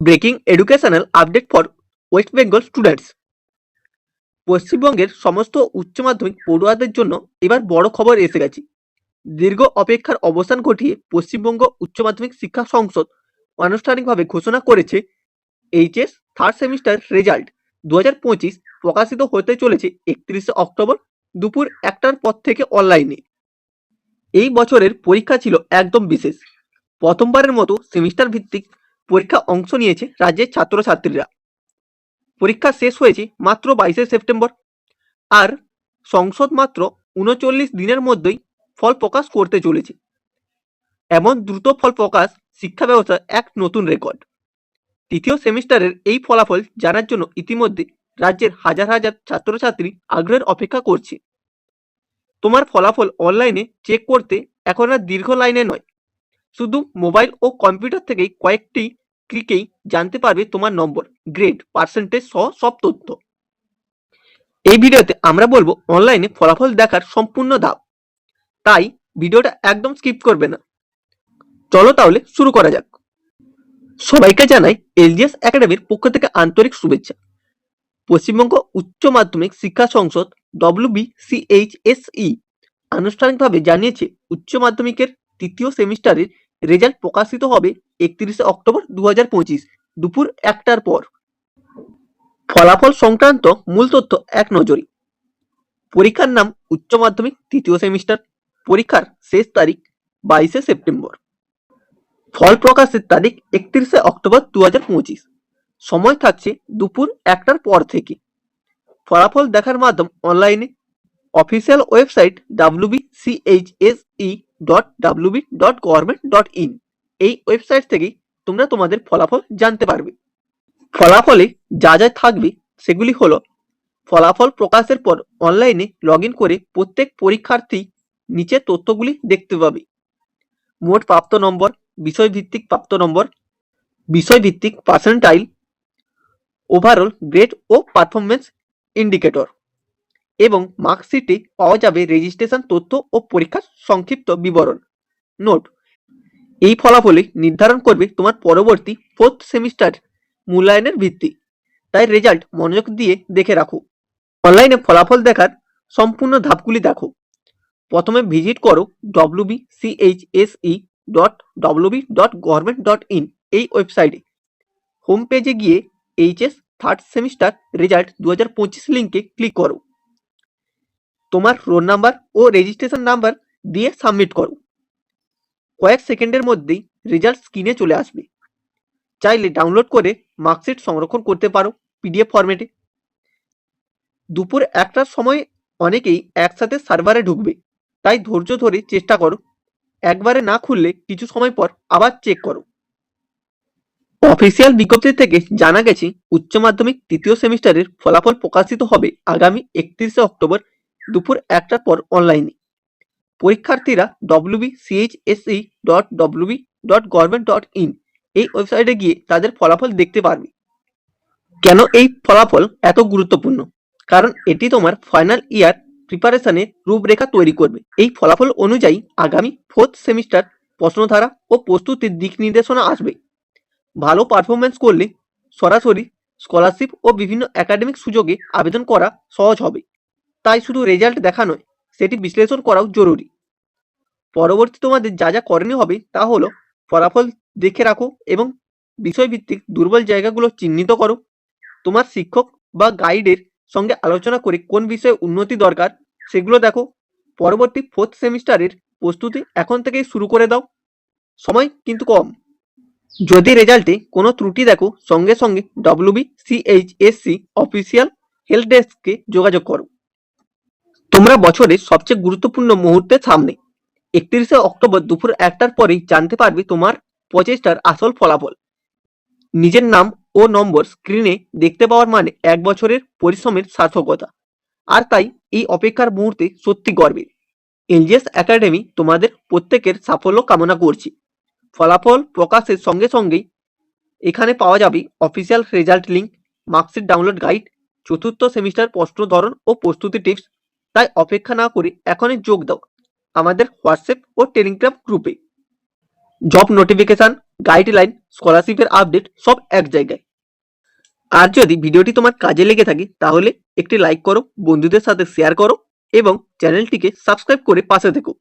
Breaking educational update for West Bengal students পশ্চিমবঙ্গের সমস্ত উচ্চ মাধ্যমিক পড়ুয়াদের জন্য এবার বড় খবর এসে গেছে। দীর্ঘ অপেক্ষার অবসান ঘটিয়ে পশ্চিমবঙ্গ উচ্চ মাধ্যমিক শিক্ষা সংসদ আনুষ্ঠানিকভাবে ঘোষণা করেছে, এইচএস থার্ড সেমিস্টার রেজাল্ট দু হাজার পঁচিশ প্রকাশিত হতে চলেছে একত্রিশে অক্টোবর দুপুর একটার পর থেকে অনলাইনে এই বছরের পরীক্ষা ছিল একদম বিশেষ। প্রথমবারের মতো সেমিস্টার ভিত্তিক পরীক্ষা অংশ নিয়েছে রাজ্যের ছাত্রছাত্রীরা। পরীক্ষা শেষ হয়েছে মাত্র বাইশে সেপ্টেম্বর। আর সংসদ মাত্র উনচল্লিশ দিনের মধ্যেই ফল প্রকাশ করতে চলেছে। এমন দ্রুত ফল প্রকাশ শিক্ষা ব্যবস্থার এক নতুন রেকর্ড। তৃতীয় সেমিস্টারের এই ফলাফল জানার জন্য ইতিমধ্যে রাজ্যের হাজার হাজার ছাত্রছাত্রী আগ্রহের অপেক্ষা করছে। তোমার ফলাফল অনলাইনে চেক করতে এখন আর দীর্ঘ লাইনে নয়। শুধু মোবাইল ও কম্পিউটার থেকেই কয়েকটি ক্লিকেই জানতে পারবে তোমার নম্বর গ্রেড পার্সেন্টেজ সহ সব তথ্য। এই ভিডিওতে আমরা বলব অনলাইনে ফলাফল দেখার সম্পূর্ণ ধাপ। তাই ভিডিওটা একদম স্কিপ করবে না। চলো তাহলে শুরু করা যাক। সবাইকে জানাই এলজিএস একাডেমির পক্ষ থেকে আন্তরিক শুভেচ্ছা। পশ্চিমবঙ্গ উচ্চ মাধ্যমিক শিক্ষা সংসদ ডব্লিউবিসিএইচএসই আনুষ্ঠানিকভাবে জানিয়েছে, উচ্চ মাধ্যমিকের তৃতীয় সেমিস্টারের রেজাল্ট প্রকাশিত হবে একত্রিশে অক্টোবর দু হাজার পঁচিশ, দুপুর একটার পর। ফলাফল সংক্রান্ত মূল তথ্য এক নজরে। পরীক্ষার নাম উচ্চ মাধ্যমিক তৃতীয় সেমিস্টার। পরীক্ষার শেষ তারিখ বাইশে সেপ্টেম্বর। ফল প্রকাশের তারিখ একত্রিশে অক্টোবর দু হাজার পঁচিশ। সময় থাকছে দুপুর একটার পর থেকে। ফলাফল দেখার মাধ্যম অনলাইনে official website WBCHSE dot dot government dot in এই ওয়েবসাইট থেকেই তোমরা তোমাদের ফলাফল জানতে পারবে। ফলাফলে যা যা থাকবে সেগুলি হলো, ফলাফল প্রকাশের পর অনলাইনে লগ করে প্রত্যেক পরীক্ষার্থী নিচে তথ্যগুলি দেখতে পাবে। মোট প্রাপ্ত নম্বর, বিষয়ভিত্তিক প্রাপ্ত নম্বর, বিষয়ভিত্তিক পার্সেন্টাইল ওভারঅল গ্রেড ও পারফরমেন্স ইন্ডিকেটর এবং মার্কশিটে পাওয়া যাবে রেজিস্ট্রেশন তথ্য ও পরীক্ষার সংক্ষিপ্ত বিবরণ। নোট এই ফলাফলে নির্ধারণ করবে তোমার পরবর্তী ফোর্থ সেমিস্টার মূল্যায়নের ভিত্তি। তাই রেজাল্ট মনোযোগ দিয়ে দেখে রাখো। অনলাইনে ফলাফল দেখার সম্পূর্ণ ধাপগুলি দেখো। প্রথমে ভিজিট করো WBCHSE dot WB dot government dot in এই ওয়েবসাইটে হোম পেজে গিয়ে এইচএস থার্ড সেমিস্টার রেজাল্ট দু হাজার পঁচিশ লিঙ্কে ক্লিক করো। তোমার রোল নাম্বার ও রেজিস্ট্রেশন নাম্বার দিয়ে সাবমিট করো। কয়েক সেকেন্ডের মধ্যেই রেজাল্ট স্ক্রিনে চলে আসবে। চাইলে ডাউনলোড করে মার্কশিট সংরক্ষণ করতে পারো পিডিএফ ফরম্যাটে দুপুর একটার সময় অনেকেই একসাথে সার্ভারে ঢুকবে, তাই ধৈর্য ধরে চেষ্টা করো। একবারে না খুললে কিছু সময় পর আবার চেক করো। অফিসিয়াল বিজ্ঞপ্তি থেকে জানা গেছে, উচ্চ মাধ্যমিক তৃতীয় সেমিস্টারের ফলাফল প্রকাশিত হবে আগামী একত্রিশে অক্টোবর দুপুর একটার পর অনলাইনে পরীক্ষার্থীরা WB CHSE dot WB dot government dot in এই ওয়েবসাইটে গিয়ে তাদের ফলাফল দেখতে পারবে। কেন এই ফলাফল এত গুরুত্বপূর্ণ? কারণ এটি তোমার ফাইনাল ইয়ার প্রিপারেশনের রূপরেখা তৈরি করবে। এই ফলাফল অনুযায়ী আগামী ফোর্থ সেমিস্টার প্রশ্নধারা ও প্রস্তুতির দিক নির্দেশনা আসবে। ভালো পারফরমেন্স করলে সরাসরি স্কলারশিপ ও বিভিন্ন একাডেমিক সুযোগে আবেদন করা সহজ হবে। তাই শুধু রেজাল্ট দেখা নয় সেটি বিশ্লেষণ করাও জরুরি। পরবর্তী তোমাদের যা যা করণীয় হবে তা হলো ফলাফল দেখে রাখো এবং বিষয়ভিত্তিক দুর্বল জায়গাগুলো চিহ্নিত করো। তোমার শিক্ষক বা গাইডের সঙ্গে আলোচনা করে কোন বিষয়ে উন্নতি দরকার সেগুলো দেখো। পরবর্তী ফোর্থ সেমিস্টারের প্রস্তুতি এখন থেকেই শুরু করে দাও। সময় কিন্তু কম। যদি রেজাল্টে কোনো ত্রুটি দেখো, সঙ্গে সঙ্গে ডব্লিউবি সিএইচএসসি অফিসিয়াল হেল্প ডেস্ককে যোগাযোগ করো। তোমরা বছরের সবচেয়ে গুরুত্বপূর্ণ মুহূর্তের সামনে। একত্রিশে অক্টোবর দুপুর একটার পরেই জানতে পারবে তোমার প্রচেষ্টার আসল ফলাফল। নিজের নাম ও নম্বর স্ক্রিনে দেখতে পাওয়ার মানে এক বছরের পরিশ্রমের সার্থকতা। আর তাই এই অপেক্ষার মুহূর্তে সত্যি গর্বের। এলজিএস একাডেমি তোমাদের প্রত্যেকের সাফল্য কামনা করছি। ফলাফল প্রকাশের সঙ্গে সঙ্গেই এখানে পাওয়া যাবে official result link marksheet download guide চতুর্থ সেমিস্টার প্রশ্ন ধরন ও প্রস্তুতি টিপস তাই অপেক্ষা না করে এখনই যোগ দাও আমাদের হোয়াটসঅ্যাপ ও টেলিগ্রাম গ্রুপে। জব নোটিফিকেশন, গাইডলাইন, স্কলারশিপের আপডেট সব এক জায়গায়। আর যদি ভিডিওটি তোমার কাজে লেগে থাকে তাহলে একটি লাইক করো, বন্ধুদের সাথে শেয়ার করো এবং চ্যানেলটিকে সাবস্ক্রাইব করে পাশে থেকো।